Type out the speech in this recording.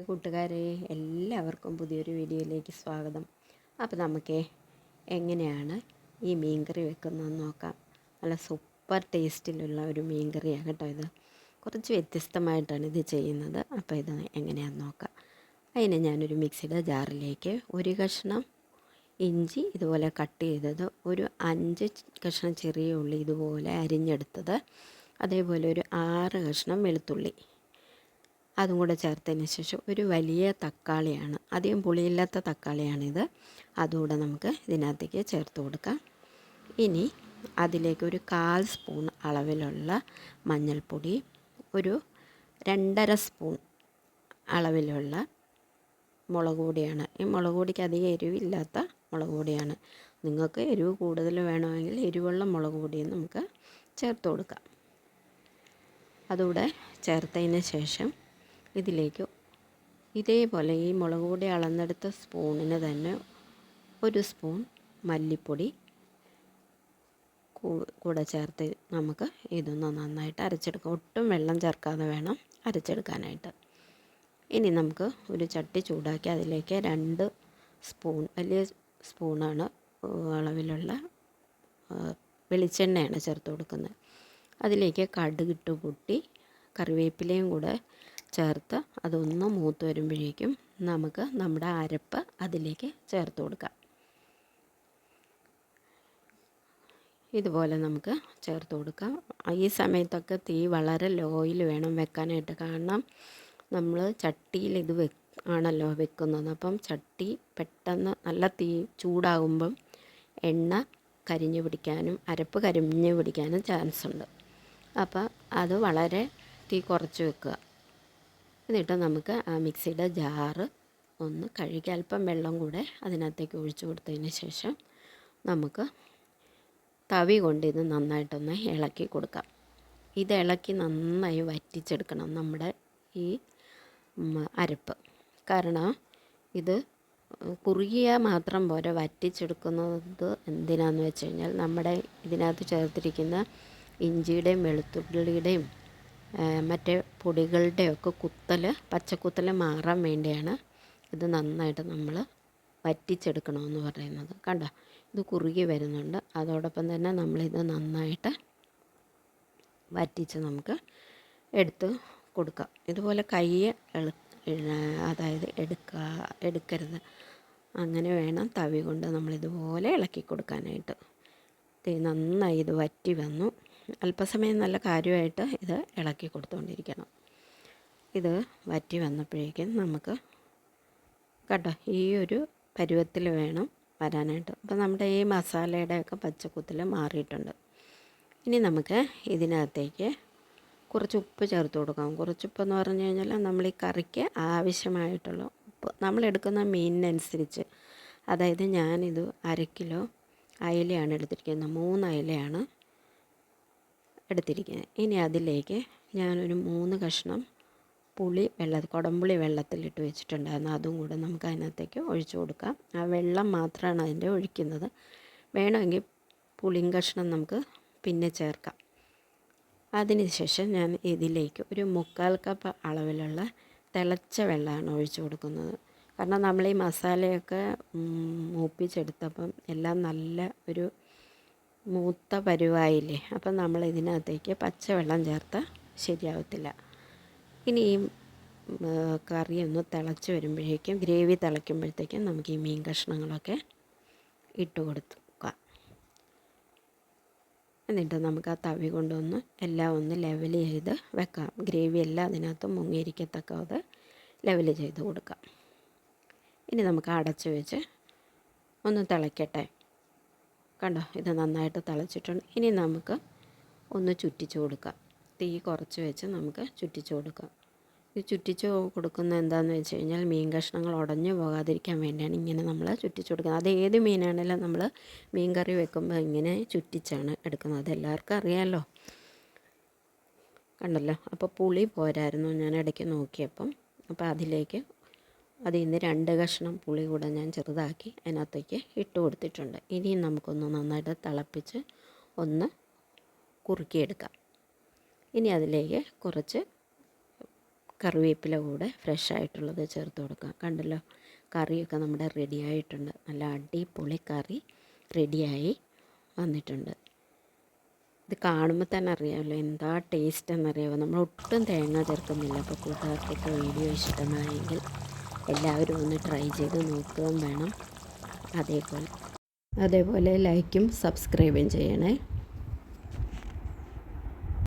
കൂട്ടുകാരെ എല്ലാവർക്കും പുതിയൊരു വീഡിയോയിലേക്ക് സ്വാഗതം. അപ്പോൾ നമുക്ക് എങ്ങനെയാണ് ഈ മീൻകറി വെക്കുന്നതെന്ന് നോക്കാം. നല്ല സൂപ്പർ ടേസ്റ്റിലുള്ള ഒരു മീൻകറിയാണ് കേട്ടോ ഇത്. കുറച്ച് വ്യത്യസ്തമായിട്ടാണ് ഇത് ചെയ്യുന്നത്. അപ്പോൾ ഇത് എങ്ങനെയാണെന്ന് നോക്കാം. അതിന് ഞാനൊരു മിക്സിയുടെ ജാറിലേക്ക് ഒരു കഷ്ണം ഇഞ്ചി ഇതുപോലെ കട്ട് ചെയ്തത് ഒരു അഞ്ച് കഷ്ണം ചെറിയ ഉള്ളി ഇതുപോലെ അരിഞ്ഞെടുത്തത്. അതേപോലെ ഒരു ആറ് കഷ്ണം വെളുത്തുള്ളി. അതും കൂടെ ചേർത്തതിന് ശേഷം ഒരു വലിയ തക്കാളിയാണ്. അധികം പുളിയില്ലാത്ത തക്കാളിയാണിത്. അതുകൂടെ നമുക്ക് ഇതിനകത്തേക്ക് ചേർത്ത് കൊടുക്കാം. ഇനി അതിലേക്ക് ഒരു കാൽ സ്പൂൺ അളവിലുള്ള മഞ്ഞൾപ്പൊടി ഒരു രണ്ടര സ്പൂൺ അളവിലുള്ള മുളക് പൊടിയാണ്. ഈ മുളക് പൊടിക്ക് അധികം എരിവില്ലാത്ത മുളക് പൊടിയാണ്. നിങ്ങൾക്ക് എരിവ് കൂടുതൽ വേണമെങ്കിൽ എരിവുള്ള മുളക് പൊടിയും നമുക്ക് ചേർത്ത് കൊടുക്കാം. അതുകൂടെ ചേർത്തതിന് ശേഷം ഇതിലേക്ക് ഇതേപോലെ ഈ മുളക് പൊടി അളന്നെടുത്ത സ്പൂണിന് തന്നെ ഒരു സ്പൂൺ മല്ലിപ്പൊടി കൂടെ ചേർത്ത് നമുക്ക് ഇതൊന്ന് നന്നായിട്ട് അരച്ചെടുക്കാം. ഒട്ടും വെള്ളം ചേർക്കാതെ വേണം അരച്ചെടുക്കാനായിട്ട്. ഇനി നമുക്ക് ഒരു ചട്ടി ചൂടാക്കി അതിലേക്ക് രണ്ട് സ്പൂൺ വലിയ സ്പൂണാണ് അളവിലുള്ള വെളിച്ചെണ്ണയാണ് ചേർത്ത് കൊടുക്കുന്നത്. അതിലേക്ക് കടുകിട്ട് പൊട്ടി കറിവേപ്പിലയും കൂടെ ചേർത്ത് അതൊന്ന് മൂത്ത് വരുമ്പോഴേക്കും നമുക്ക് നമ്മുടെ അരപ്പ് അതിലേക്ക് ചേർത്ത് കൊടുക്കാം. ഇതുപോലെ നമുക്ക് ചേർത്ത് കൊടുക്കാം. ഈ സമയത്തൊക്കെ തീ വളരെ ലോയിൽ വേണം വെക്കാനായിട്ട്. കാരണം നമ്മൾ ചട്ടിയിൽ ഇത് വെ ആണല്ലോ വെക്കുന്നത്. അപ്പം ചട്ടി പെട്ടെന്ന് നല്ല തീ ചൂടാകുമ്പം എണ്ണ കരിഞ്ഞു പിടിക്കാനും അരപ്പ് കരിഞ്ഞു പിടിക്കാനും ചാൻസ് ഉണ്ട് അപ്പോൾ അത് വളരെ തീ കുറച്ച് വെക്കുക. എന്നിട്ട് നമുക്ക് ആ മിക്സിയുടെ ജാറ് ഒന്ന് കഴുകി അല്പം വെള്ളം കൂടെ അതിനകത്തേക്ക് ഒഴിച്ചു കൊടുത്തതിന് ശേഷം നമുക്ക് തവി കൊണ്ട് ഇത് നന്നായിട്ടൊന്ന് ഇളക്കി കൊടുക്കാം. ഇത് ഇളക്കി നന്നായി വറ്റിച്ചെടുക്കണം നമ്മുടെ ഈ അരപ്പ്. കാരണം ഇത് കുറുകിയ മാത്രം പോരെ വറ്റിച്ചെടുക്കുന്നത് എന്തിനാന്ന് വെച്ച് കഴിഞ്ഞാൽ നമ്മുടെ ഇതിനകത്ത് ചേർത്തിരിക്കുന്ന ഇഞ്ചിയുടെയും വെളുത്തുള്ളിയുടെയും മറ്റേ പൊടികളുടെയൊക്കെ കുത്തൽ പച്ചക്കുത്തൽ മാറാൻ വേണ്ടിയാണ് ഇത് നന്നായിട്ട് നമ്മൾ വറ്റിച്ചെടുക്കണമെന്ന് പറയുന്നത്. കണ്ടോ? ഇത് കുറുകി വരുന്നുണ്ട്. അതോടൊപ്പം തന്നെ നമ്മളിത് നന്നായിട്ട് വറ്റിച്ച് നമുക്ക് എടുത്ത് കൊടുക്കാം. ഇതുപോലെ കൈ അതായത് എടുക്കുക എടുക്കരുത്. അങ്ങനെ വേണം തവി കൊണ്ട് നമ്മളിതുപോലെ ഇളക്കി കൊടുക്കാനായിട്ട്. നന്നായി ഇത് വറ്റി വന്നു. അല്പസമയം നല്ല കാര്യമായിട്ട് ഇത് ഇളക്കി കൊടുത്തുകൊണ്ടിരിക്കണം ഇത് വറ്റി വന്നപ്പോഴേക്കും നമുക്ക് കേട്ടോ ഈ ഒരു പരുവത്തിൽ വേണം വരാനായിട്ട്. അപ്പോൾ നമ്മുടെ ഈ മസാലയുടെയൊക്കെ പച്ചക്കുത്തിൽ മാറിയിട്ടുണ്ട്. ഇനി നമുക്ക് ഇതിനകത്തേക്ക് കുറച്ച് ഉപ്പ് ചേർത്ത് കൊടുക്കാം. കുറച്ച് ഉപ്പെന്ന് പറഞ്ഞു കഴിഞ്ഞാൽ നമ്മൾ ഈ കറിക്ക് ആവശ്യമായിട്ടുള്ള ഉപ്പ്. നമ്മളെടുക്കുന്ന മീനിനനുസരിച്ച്. അതായത് ഞാനിത് അര കിലോ അയിലയാണ് എടുത്തിരിക്കുന്നത്. മൂന്ന് അയിലയാണ് എടുത്തിരിക്കുന്നത് ഇനി അതിലേക്ക് ഞാനൊരു മൂന്ന് കഷ്ണം പുളി വെള്ള കുടംപുളി വെള്ളത്തിലിട്ട് വെച്ചിട്ടുണ്ടായിരുന്നു. അതും കൂടെ നമുക്ക് അതിനകത്തേക്ക് ഒഴിച്ചു കൊടുക്കാം. ആ വെള്ളം മാത്രമാണ് അതിന്റെ ഒഴിക്കുന്നത്. വേണമെങ്കിൽ പുളിയും കഷ്ണം നമുക്ക് പിന്നെ ചേർക്കാം. അതിനുശേഷം ഞാൻ ഇതിലേക്ക് ഒരു മുക്കാൽ കപ്പ് അളവിലുള്ള തിളച്ച വെള്ളമാണ് ഒഴിച്ചു കൊടുക്കുന്നത്. കാരണം നമ്മൾ ഈ മസാലയൊക്കെ മൂപ്പിച്ചെടുത്തപ്പം എല്ലാം നല്ല ഒരു മൂത്ത പരുവായില്ലേ? അപ്പം നമ്മൾ ഇതിനകത്തേക്ക് പച്ചവെള്ളം ചേർത്ത് ശരിയാവത്തില്ല. ഇനി ഈ കറി ഒന്ന് തിളച്ച് വരുമ്പോഴേക്കും ഗ്രേവി തിളയ്ക്കുമ്പോഴത്തേക്കും നമുക്ക് ഈ മീൻ കഷ്ണങ്ങളൊക്കെ ഇട്ട് കൊടുക്കാം എന്നിട്ട് നമുക്ക് ആ തവി കൊണ്ടൊന്ന് എല്ലാം ഒന്ന് ലെവൽ ചെയ്ത് വെക്കാം. ഗ്രേവി എല്ലാം അതിനകത്ത് മുങ്ങിയിരിക്കത്തക്ക ലെവൽ ചെയ്ത് കൊടുക്കാം. ഇനി നമുക്ക് അടച്ച് വെച്ച് ഒന്ന് തിളയ്ക്കട്ടെ. കണ്ടോ ഇത് നന്നായിട്ട് തിളച്ചിട്ടുണ്ട്. ഇനി നമുക്ക് ഒന്ന് ചുറ്റിച്ച് കൊടുക്കാം. തീ കുറച്ച് വെച്ച് നമുക്ക് ചുറ്റിച്ച് കൊടുക്കാം. ഈ ചുറ്റിച്ച് കൊടുക്കുന്ന എന്താണെന്ന് വെച്ച് കഴിഞ്ഞാൽ മീൻ കഷ്ണങ്ങൾ ഉടഞ്ഞു പോകാതിരിക്കാൻ വേണ്ടിയാണ് ഇങ്ങനെ നമ്മൾ ചുറ്റിച്ച് കൊടുക്കുന്നത്. അത് ഏത് മീനാണെങ്കിലും നമ്മൾ മീൻ കറി വെക്കുമ്പോൾ ഇങ്ങനെ ചുറ്റിച്ചാണ് എടുക്കുന്നത്. അത് എല്ലാവർക്കും അറിയാമല്ലോ കണ്ടല്ലോ? അപ്പോൾ പുളി പോരായിരുന്നു ഞാൻ ഇടയ്ക്ക് നോക്കിയപ്പം. അപ്പോൾ അതിലേക്ക് അതിൽ നിന്ന് രണ്ട് കഷ്ണം പുളി കൂടെ ഞാൻ ചെറുതാക്കി അതിനകത്തേക്ക് ഇട്ട് കൊടുത്തിട്ടുണ്ട്. ഇനിയും നമുക്കൊന്ന് നന്നായിട്ട് തിളപ്പിച്ച് ഒന്ന് കുറുക്കിയെടുക്കാം. ഇനി അതിലേക്ക് കുറച്ച് കറിവേപ്പില കൂടെ ഫ്രഷ് ആയിട്ടുള്ളത് ചേർത്ത് കൊടുക്കാം. കണ്ടല്ലോ കറിയൊക്കെ നമ്മുടെ റെഡി ആയിട്ടുണ്ട്. നല്ല അടിപൊളി കറി റെഡിയായി വന്നിട്ടുണ്ട്. ഇത് കാണുമ്പോൾ തന്നെ അറിയാമല്ലോ എന്താ ടേസ്റ്റ് എന്നറിയാമോ? നമ്മൾ ഒട്ടും തേങ്ങ ചേർക്കുന്നില്ല. അപ്പോൾ കൂട്ടുകാർക്കൊക്കെ വീഡിയോ ഇഷ്ടമായെങ്കിൽ എല്ലാവരും ഒന്ന് ട്രൈ ചെയ്ത് നോക്കുകയും വേണം. അതേപോലെ അതേപോലെ ലൈക്കും സബ്സ്ക്രൈബും ചെയ്യണേ.